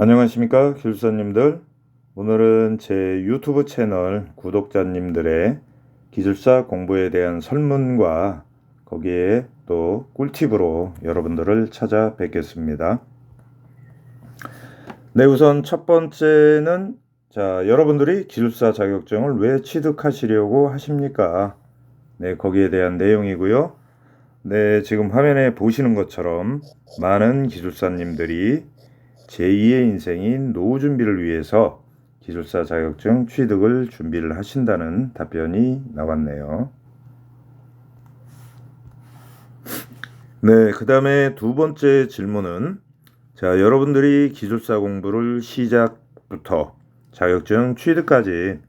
안녕하십니까 기술사님들. 오늘은 제 유튜브 채널 구독자님들의 기술사 공부에 대한 설문과 거기에 또 꿀팁으로 여러분들을 찾아뵙겠습니다. 네 우선 첫 번째는 자 여러분들이 기술사 자격증을 왜 취득하시려고 하십니까? 네 거기에 대한 내용이고요. 네 지금 화면에 보시는 것처럼 많은 기술사님들이 제2의 인생인 노후 준비를 위해서 기술사 자격증 취득을 준비를 하신다는 답변이 나왔네요. 네, 그 다음에 두 번째 질문은 자, 여러분들이 기술사 공부를 시작부터 자격증 취득까지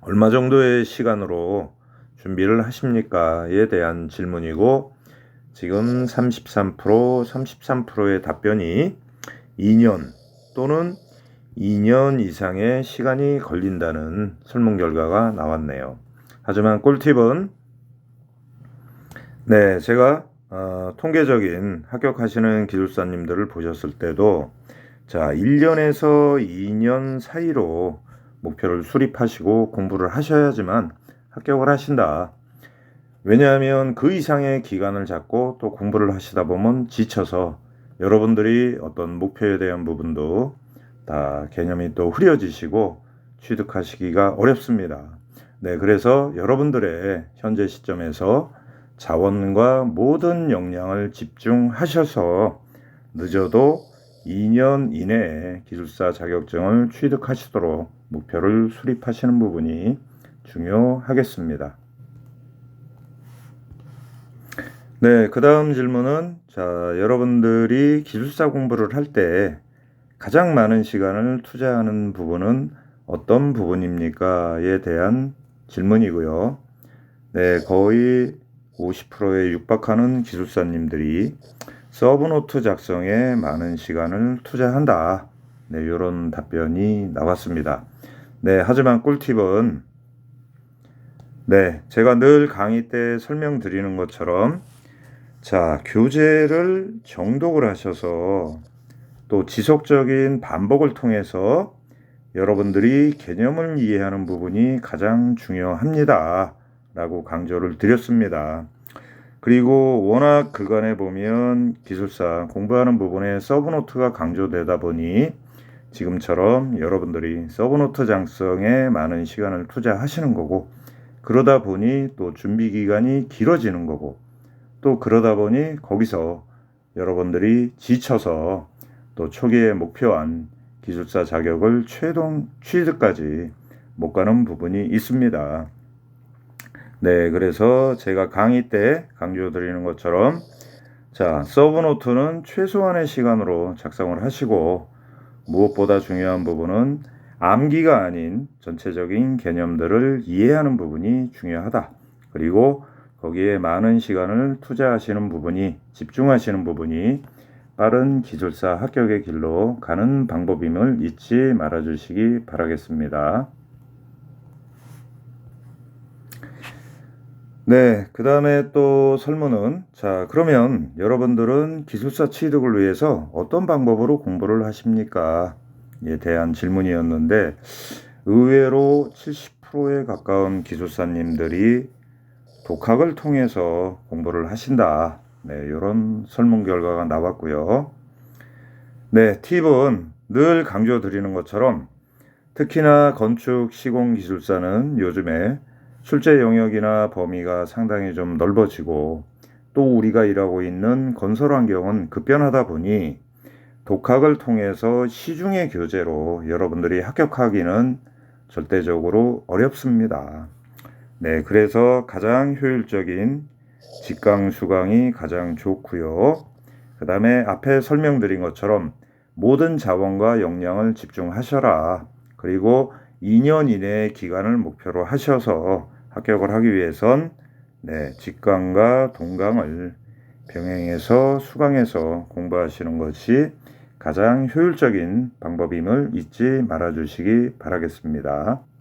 얼마 정도의 시간으로 준비를 하십니까?에 대한 질문이고 지금 33% 33%의 답변이 2년 또는 2년 이상의 시간이 걸린다는 설문 결과가 나왔네요. 하지만 꿀팁은 네, 제가 어, 통계적인 합격하시는 기술사님들을 보셨을 때도 자, 1년에서 2년 사이로 목표를 수립하시고 공부를 하셔야지만 합격을 하신다. 왜냐하면 그 이상의 기간을 잡고 또 공부를 하시다 보면 지쳐서 여러분들이 어떤 목표에 대한 부분도 다 개념이 또 흐려지시고 취득하시기가 어렵습니다. 네, 그래서 여러분들의 현재 시점에서 자원과 모든 역량을 집중하셔서 늦어도 2년 이내에 기술사 자격증을 취득하시도록 목표를 수립하시는 부분이 중요하겠습니다. 네, 그 다음 질문은 자, 여러분들이 기술사 공부를 할 때 가장 많은 시간을 투자하는 부분은 어떤 부분입니까?에 대한 질문이고요. 네, 거의 50%에 육박하는 기술사님들이 서브노트 작성에 많은 시간을 투자한다. 네, 이런 답변이 나왔습니다. 네, 하지만 꿀팁은 네, 제가 늘 강의 때 설명드리는 것처럼 자, 교재를 정독을 하셔서 또 지속적인 반복을 통해서 여러분들이 개념을 이해하는 부분이 가장 중요합니다. 라고 강조를 드렸습니다. 그리고 워낙 그간에 보면 기술사 공부하는 부분에 서브노트가 강조되다 보니 지금처럼 여러분들이 서브노트 장성에 많은 시간을 투자하시는 거고 그러다 보니 또 준비 기간이 길어지는 거고 또 그러다 보니 거기서 여러분들이 지쳐서 또 초기에 목표한 기술사 자격을 최종 취득까지 못 가는 부분이 있습니다. 네, 그래서 제가 강의 때 강조드리는 것처럼 자, 서브노트는 최소한의 시간으로 작성을 하시고 무엇보다 중요한 부분은 암기가 아닌 전체적인 개념들을 이해하는 부분이 중요하다. 그리고 거기에 많은 시간을 투자하시는 부분이 집중하시는 부분이 빠른 기술사 합격의 길로 가는 방법임을 잊지 말아 주시기 바라겠습니다. 네, 그 다음에 또 설문은 자, 그러면 여러분들은 기술사 취득을 위해서 어떤 방법으로 공부를 하십니까? 에 대한 질문이었는데 의외로 70%에 가까운 기술사님들이 독학을 통해서 공부를 하신다. 네, 이런 설문 결과가 나왔고요. 네, 팁은 늘 강조드리는 것처럼 특히나 건축 시공 기술사는 요즘에 출제 영역이나 범위가 상당히 좀 넓어지고 또 우리가 일하고 있는 건설 환경은 급변하다 보니 독학을 통해서 시중의 교재로 여러분들이 합격하기는 절대적으로 어렵습니다. 네, 그래서 가장 효율적인 직강 수강이 가장 좋고요. 그 다음에 앞에 설명드린 것처럼 모든 자원과 역량을 집중하셔라. 그리고 2년 이내의 기간을 목표로 하셔서 합격을 하기 위해선 네, 직강과 동강을 병행해서 수강해서 공부하시는 것이 가장 효율적인 방법임을 잊지 말아 주시기 바라겠습니다.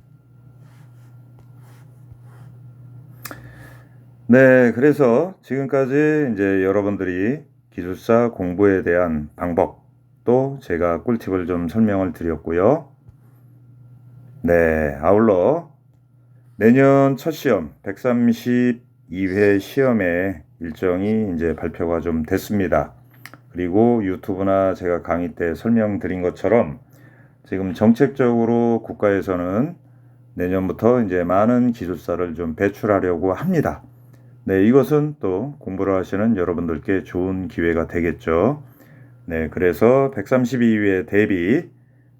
네, 그래서 지금까지 이제 여러분들이 기술사 공부에 대한 방법, 또 제가 꿀팁을 좀 설명을 드렸고요. 네, 아울러 내년 첫 시험 132회 시험의 일정이 이제 발표가 좀 됐습니다. 그리고 유튜브나 제가 강의 때 설명드린 것처럼 지금 정책적으로 국가에서는 내년부터 이제 많은 기술사를 좀 배출하려고 합니다. 네, 이것은 또 공부를 하시는 여러분들께 좋은 기회가 되겠죠. 네, 그래서 132회 대비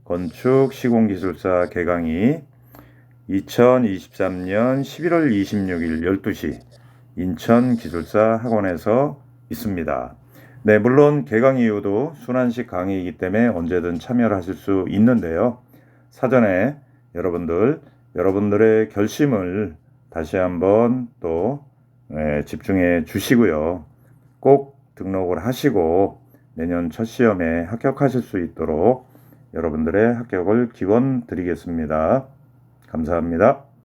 건축 시공기술사 개강이 2023년 11월 26일 12시 인천 기술사 학원에서 있습니다. 네, 물론 개강 이후도 순환식 강의이기 때문에 언제든 참여를 하실 수 있는데요. 사전에 여러분들, 여러분들의 결심을 다시 한번 또 네, 집중해 주시고요. 꼭 등록을 하시고 내년 첫 시험에 합격하실 수 있도록 여러분들의 합격을 기원 드리겠습니다. 감사합니다.